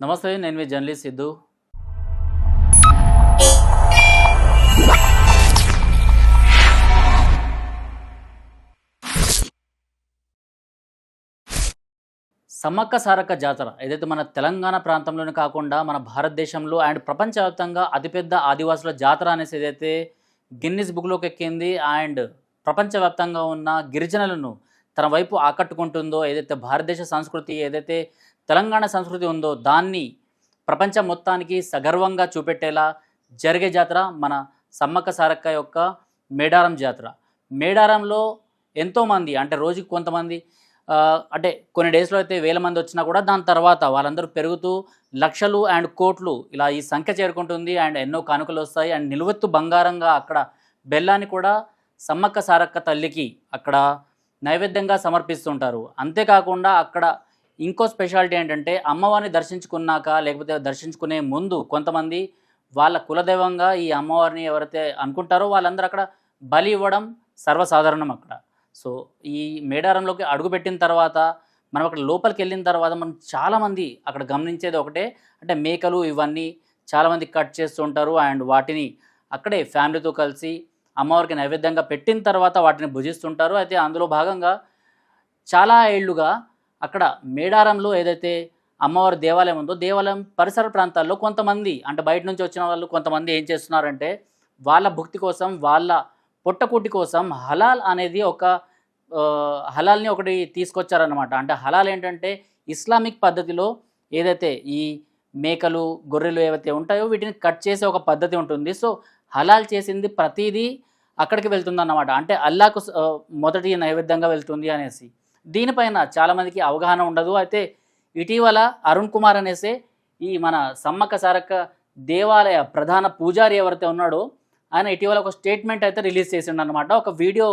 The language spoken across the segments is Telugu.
నమస్తే నేను మీ జర్నలిస్ట్ సిద్ధు. సమ్మక్క సారక్క జాతర ఏదైతే మన తెలంగాణ ప్రాంతంలోనే కాకుండా మన భారతదేశంలో అండ్ ప్రపంచవ్యాప్తంగా అతిపెద్ద ఆదివాసుల జాతర అనేసి ఏదైతే గిన్నిస్ బుక్లోకి ఎక్కింది అండ్ ప్రపంచవ్యాప్తంగా ఉన్న గిరిజనులను తన వైపు ఆకట్టుకుంటుందో ఏదైతే భారతదేశ సంస్కృతి ఏదైతే తెలంగాణ సంస్కృతి ఉందో దాన్ని ప్రపంచం మొత్తానికి సగర్వంగా చూపెట్టేలా జరిగే జాతర మన సమ్మక్క సారక్క యొక్క మేడారం జాతర. మేడారంలో ఎంతోమంది అంటే రోజుకి కొంతమంది అంటే కొన్ని డేస్లో అయితే వేల మంది వచ్చినా కూడా దాని తర్వాత వాళ్ళందరూ పెరుగుతూ లక్షలు అండ్ కోట్లు ఇలా ఈ సంఖ్య చేరుకుంటుంది అండ్ ఎన్నో కానుకలు వస్తాయి అండ్ నిలువెత్తు బంగారంగా అక్కడ బెల్లాన్ని కూడా సమ్మక్క సారక్క తల్లికి అక్కడ నైవేద్యంగా సమర్పిస్తుంటారు. అంతేకాకుండా అక్కడ ఇంకో స్పెషాలిటీ ఏంటంటే అమ్మవారిని దర్శించుకున్నాక లేకపోతే దర్శించుకునే ముందు కొంతమంది వాళ్ళ కులదైవంగా ఈ అమ్మవారిని ఎవరైతే అనుకుంటారో వాళ్ళందరూ అక్కడ బలి ఇవ్వడం సర్వసాధారణం అక్కడ. సో ఈ మేడారంలోకి అడుగుపెట్టిన తర్వాత మనం అక్కడ లోపలికి వెళ్ళిన తర్వాత మనం చాలామంది అక్కడ గమనించేది ఒకటే అంటే మేకలు ఇవన్నీ చాలామంది కట్ చేస్తూ ఉంటారు అండ్ వాటిని అక్కడే ఫ్యామిలీతో కలిసి అమ్మవారికి నైవేద్యంగా పెట్టిన తర్వాత వాటిని భుజిస్తుంటారు. అయితే అందులో భాగంగా చాలా ఏళ్ళుగా అక్కడ మేడారంలో ఏదైతే అమ్మవారి దేవాలయం ఉందో దేవాలయం పరిసర ప్రాంతాల్లో కొంతమంది అంటే బయట నుంచి వచ్చిన వాళ్ళు కొంతమంది ఏం చేస్తున్నారంటే వాళ్ళ భక్తి కోసం వాళ్ళ పొట్టకూటి కోసం హలాల్ అనేది ఒక హలాల్ని ఒకటి తీసుకొచ్చారనమాట అంటే హలాల్ ఏంటంటే ఇస్లామిక్ పద్ధతిలో ఏదైతే ఈ మేకలు గొర్రెలు ఏవైతే ఉంటాయో వీటిని కట్ చేసే ఒక పద్ధతి ఉంటుంది. సో హలాల్ చేసింది ప్రతిదీ అక్కడికి వెళ్తుంది అన్నమాట అంటే అల్లాకు మొదటి నైవేద్యంగా వెళ్తుంది అనేసి. దీనిపైన చాలామందికి అవగాహన ఉండదు. అయితే ఇటీవల అరుణ్ కుమార్ అనేసే ఈ మన సమ్మక్క సారక్క దేవాలయ ప్రధాన పూజారి ఎవరైతే ఉన్నాడో ఆయన ఇటీవల ఒక స్టేట్మెంట్ అయితే రిలీజ్ చేసిండు అనమాట ఒక వీడియో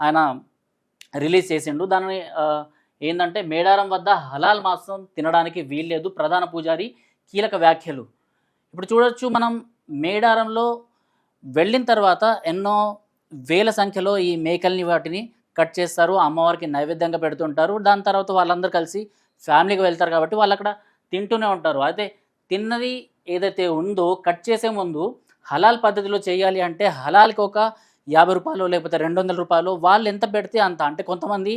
ఆయన రిలీజ్ చేసిండు. దాని ఏంటంటే మేడారం వద్ద హలాల్ మాంసం తినడానికి వీల్లేదు. ప్రధాన పూజారి కీలక వ్యాఖ్యలు. ఇప్పుడు చూడొచ్చు మనం మేడారంలో వెళ్ళిన తర్వాత ఎన్నో వేల సంఖ్యలో ఈ మేకల్ని వాటిని కట్ చేస్తారు. అమ్మవారికి నైవేద్యంగా పెడుతుంటారు. దాని తర్వాత వాళ్ళందరూ కలిసి ఫ్యామిలీకి వెళ్తారు కాబట్టి వాళ్ళు అక్కడ తింటూనే ఉంటారు. అయితే తిన్నది ఏదైతే ఉందో కట్ చేసే ముందు హలాల్ పద్ధతిలో చేయాలి అంటే హలాల్కి ఒక యాభై రూపాయలు లేకపోతే రెండు వందల రూపాయలు వాళ్ళు ఎంత పెడితే అంత. అంటే కొంతమంది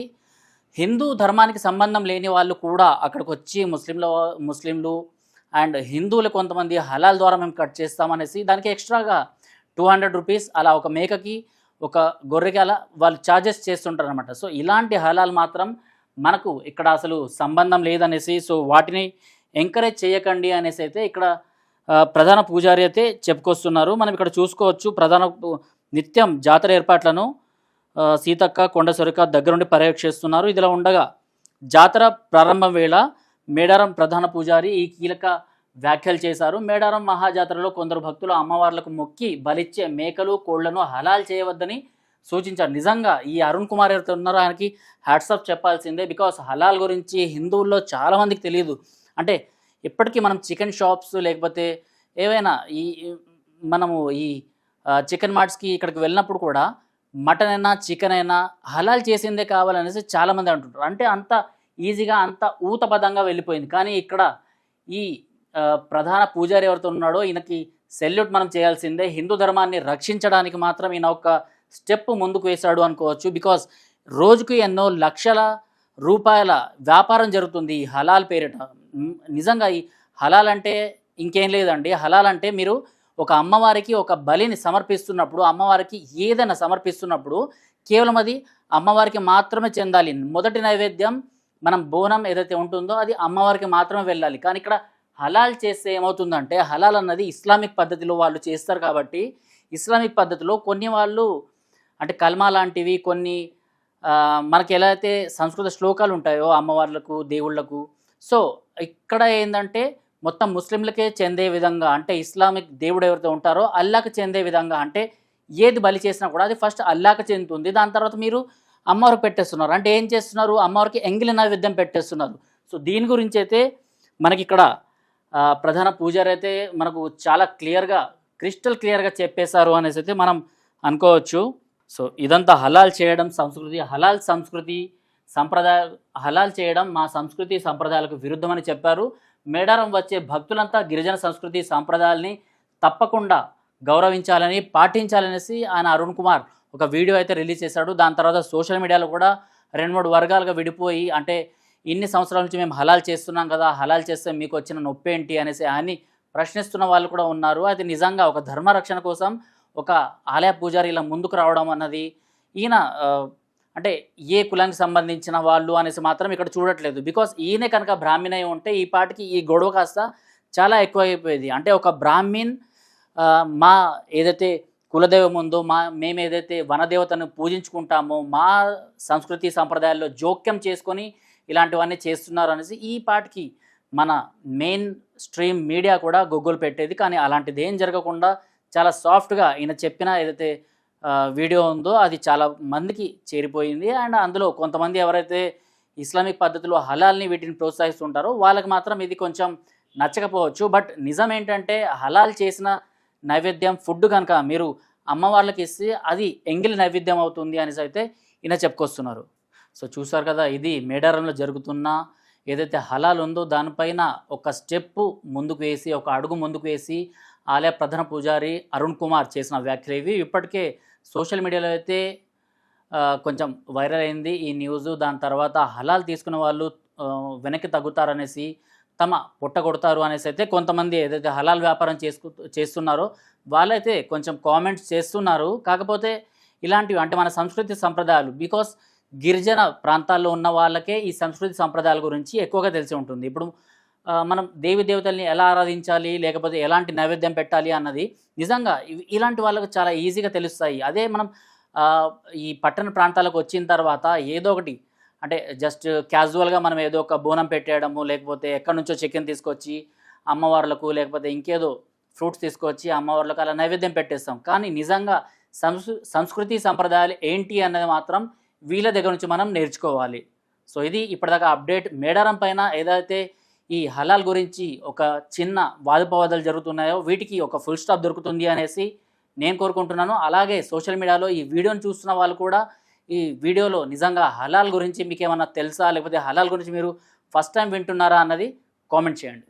హిందూ ధర్మానికి సంబంధం లేని వాళ్ళు కూడా అక్కడికి వచ్చి ముస్లింల ముస్లింలు అండ్ హిందువులు కొంతమంది హలాల్ ద్వారా మేము కట్ చేస్తామనేసి దానికి ఎక్స్ట్రాగా టూ హండ్రెడ్ రూపీస్ అలా ఒక మేకకి ఒక గొర్రెకి అలా వాళ్ళు ఛార్జెస్ చేస్తుంటారు అనమాట సో ఇలాంటి హలాల్ మాత్రం మనకు ఇక్కడ అసలు సంబంధం లేదనేసి సో వాటిని ఎంకరేజ్ చేయకండి అనేసి అయితే ఇక్కడ ప్రధాన పూజారి అయితే చెప్పుకొస్తున్నారు. మనం ఇక్కడ చూసుకోవచ్చు ప్రధాన నిత్యం జాతర ఏర్పాట్లను సీతక్క కొండ సొరిక దగ్గరుండి పర్యవేక్షిస్తున్నారు. ఇదిలా ఉండగా జాతర ప్రారంభం వేళ మేడారం ప్రధాన పూజారి ఈ కీలక వ్యాఖ్యలు చేశారు. మేడారం మహాజాతరలో కొందరు భక్తులు అమ్మవార్లకు మొక్కి బలిచ్చే మేకలు కోళ్ళను హలాల్ చేయవద్దని సూచించారు. నిజంగా ఈ అరుణ్ కుమార్ ఎవరైతే ఉన్నారో ఆయనకి హ్యాట్సప్ చెప్పాల్సిందే. బికాస్ హలాల్ గురించి హిందువుల్లో చాలామందికి తెలియదు అంటే ఇప్పటికీ మనం చికెన్ షాప్స్ లేకపోతే ఏవైనా ఈ మనము ఈ చికెన్ మార్ట్స్కి ఇక్కడికి వెళ్ళినప్పుడు కూడా మటన్ అయినా చికెన్ అయినా హలాల్ చేసిందే కావాలనేసి చాలామంది అంటుంటారు. అంటే అంత ఈజీగా అంత ఊతపదంగా వెళ్ళిపోయింది. కానీ ఇక్కడ ఈ ప్రధాన పూజారి ఎవరితో ఉన్నాడో ఈయనకి సెల్యూట్ మనం చేయాల్సిందే. హిందూ ధర్మాన్ని రక్షించడానికి మాత్రం ఈయన ఒక స్టెప్ ముందుకు వేశాడు అనుకోవచ్చు. బికాస్ రోజుకు ఎన్నో లక్షల రూపాయల వ్యాపారం జరుగుతుంది ఈ హలాల్ పేరిట. నిజంగా ఈ హలాల్ అంటే ఇంకేం లేదండి. హలాల్ అంటే మీరు ఒక అమ్మవారికి ఒక బలిని సమర్పిస్తున్నప్పుడు అమ్మవారికి ఏదైనా సమర్పిస్తున్నప్పుడు కేవలం అది అమ్మవారికి మాత్రమే చెందాలి. మొదటి నైవేద్యం మనం బోనం ఏదైతే ఉంటుందో అది అమ్మవారికి మాత్రమే వెళ్ళాలి. కానీ ఇక్కడ హలాల్ చేస్తే ఏమవుతుందంటే హలాల్ అన్నది ఇస్లామిక్ పద్ధతిలో వాళ్ళు చేస్తారు కాబట్టి ఇస్లామిక్ పద్ధతిలో కొన్ని వాళ్ళు అంటే కల్మా లాంటివి కొన్ని మనకి ఎలా అయితే సంస్కృత శ్లోకాలు ఉంటాయో అమ్మవార్లకు దేవుళ్ళకు. సో ఇక్కడ ఏంటంటే మొత్తం ముస్లింలకే చెందే విధంగా అంటే ఇస్లామిక్ దేవుడు ఎవరితో ఉంటారో అల్లాకు చెందే విధంగా అంటే ఏది బలి చేసినా కూడా అది ఫస్ట్ అల్లాకు చెందుతుంది. దాని తర్వాత మీరు అమ్మవారు పెట్టేస్తున్నారు. అంటే ఏం చేస్తున్నారు? అమ్మవారికి ఎంగిలి నైవేద్యం పెట్టేస్తున్నారు. సో దీని గురించి అయితే మనకి ఇక్కడ ప్రధాన పూజారి అయితే మనకు చాలా క్లియర్గా క్రిస్టల్ క్లియర్గా చెప్పేశారు అనేసి అయితే మనం అనుకోవచ్చు. సో ఇదంతా హలాల్ చేయడం సంస్కృతి హలాల్ సంస్కృతి సంప్రదాయ హలాల్ చేయడం మా సంస్కృతి సంప్రదాయాలకు విరుద్ధమని చెప్పారు. మేడారం వచ్చే భక్తులంతా గిరిజన సంస్కృతి సాంప్రదాయాల్ని తప్పకుండా గౌరవించాలని పాటించాలనేసి ఆయన అరుణ్ కుమార్ ఒక వీడియో అయితే రిలీజ్ చేశాడు. దాని తర్వాత సోషల్ మీడియాలో కూడా రెండు మూడు వర్గాలుగా విడిపోయి అంటే ఇన్ని సంవత్సరాల నుంచి మేము హలాల్ చేస్తున్నాం కదా హలాల్ చేస్తే మీకు వచ్చిన నొప్పి ఏంటి అనేసి అని ప్రశ్నిస్తున్న వాళ్ళు కూడా ఉన్నారు. అది నిజంగా ఒక ధర్మరక్షణ కోసం ఒక ఆలయ పూజారి ఇలా ముందుకు రావడం అన్నది ఈయన అంటే ఏ కులానికి సంబంధించిన వాళ్ళు అనేసి మాత్రం ఇక్కడ చూడట్లేదు. బికాస్ ఈయనే కనుక బ్రాహ్మణ అయి ఉంటే ఈ పాటికి ఈ గొడవ కాస్త చాలా ఎక్కువ అయిపోయేది అంటే ఒక బ్రాహ్మిన్ మా ఏదైతే కులదైవం ఉందో మా మేము ఏదైతే వనదేవతను పూజించుకుంటామో మా సంస్కృతి సంప్రదాయాల్లో జోక్యం చేసుకొని ఇలాంటివన్నీ చేస్తున్నారు అనేసి ఈ పాటికి మన మెయిన్ స్ట్రీమ్ మీడియా కూడా గొగ్గులు పెట్టేది. కానీ అలాంటిది ఏం జరగకుండా చాలా సాఫ్ట్గా ఈయన చెప్పిన ఏదైతే వీడియో ఉందో అది చాలా మందికి చేరిపోయింది. అండ్ అందులో కొంతమంది ఎవరైతే ఇస్లామిక్ పద్ధతిలో హలాల్ని వీటిని ప్రోత్సహిస్తుంటారో వాళ్ళకి మాత్రం ఇది కొంచెం నచ్చకపోవచ్చు. బట్ నిజం ఏంటంటే హలాల్ చేసిన నైవేద్యం ఫుడ్ కనుక మీరు అమ్మవార్లకి ఇస్తే అది ఎంగిలి నైవేద్యం అవుతుంది అనేసి అయితే ఈయన చెప్పుకొస్తున్నారు. సో చూసారు కదా ఇది మేడారంలో జరుగుతున్న ఏదైతే హలాల్ ఉందో దానిపైన ఒక స్టెప్ ముందుకు వేసి ఒక అడుగు ముందుకు వేసి ఆలయ ప్రధాన పూజారి అరుణ్ కుమార్ చేసిన వ్యాఖ్యలు ఇవి. ఇప్పటికే సోషల్ మీడియాలో అయితే కొంచెం వైరల్ అయింది ఈ న్యూస్. దాని తర్వాత హలాల్ తీసుకున్న వాళ్ళు వెనక్కి తగ్గుతారనేసి తమ పుట్టగొడతారు అనేసి అయితే కొంతమంది ఏదైతే హలాల్ వ్యాపారం చేసుకు చేస్తున్నారో వాళ్ళైతే కొంచెం కామెంట్స్ చేస్తున్నారు. కాకపోతే ఇలాంటివి అంటే మన సంస్కృతి సంప్రదాయాలు బికాస్ గిరిజన ప్రాంతాల్లో ఉన్న వాళ్ళకే ఈ సంస్కృతి సంప్రదాయాల గురించి ఎక్కువగా తెలిసి ఉంటుంది. ఇప్పుడు మనం దేవి దేవతల్ని ఎలా ఆరాధించాలి లేకపోతే ఎలాంటి నైవేద్యం పెట్టాలి అన్నది నిజంగా ఇలాంటి వాళ్ళకు చాలా ఈజీగా తెలుస్తాయి. అదే మనం ఈ పట్టణ ప్రాంతాలకు వచ్చిన తర్వాత ఏదో ఒకటి అంటే జస్ట్ క్యాజువల్గా మనం ఏదో ఒక బోనం పెట్టేయడము లేకపోతే ఎక్కడి నుంచో చికెన్ తీసుకొచ్చి అమ్మవార్లకు లేకపోతే ఇంకేదో ఫ్రూట్స్ తీసుకొచ్చి అమ్మవార్లకు అలా నైవేద్యం పెట్టేస్తాం. కానీ నిజంగా సంస్కృ సంస్కృతి సంప్రదాయాలు ఏంటి అన్నది మాత్రం వీళ్ళ దగ్గర నుంచి మనం నేర్చుకోవాలి. సో ఇది ఇప్పటిదాకా అప్డేట్. మేడారం పైన ఏదైతే ఈ హలాల్ గురించి ఒక చిన్న వాదుపవాదాలు జరుగుతున్నాయో వీటికి ఒక ఫుల్ స్టాప్ దొరుకుతుంది అనేసి నేను కోరుకుంటున్నాను. అలాగే సోషల్ మీడియాలో ఈ వీడియోని చూస్తున్న వాళ్ళు కూడా ఈ వీడియోలో నిజంగా హలాల్ గురించి మీకు ఏమన్నా తెలుసా? లేకపోతే హలాల్ గురించి మీరు ఫస్ట్ టైం వింటున్నారా అన్నది కామెంట్ చేయండి.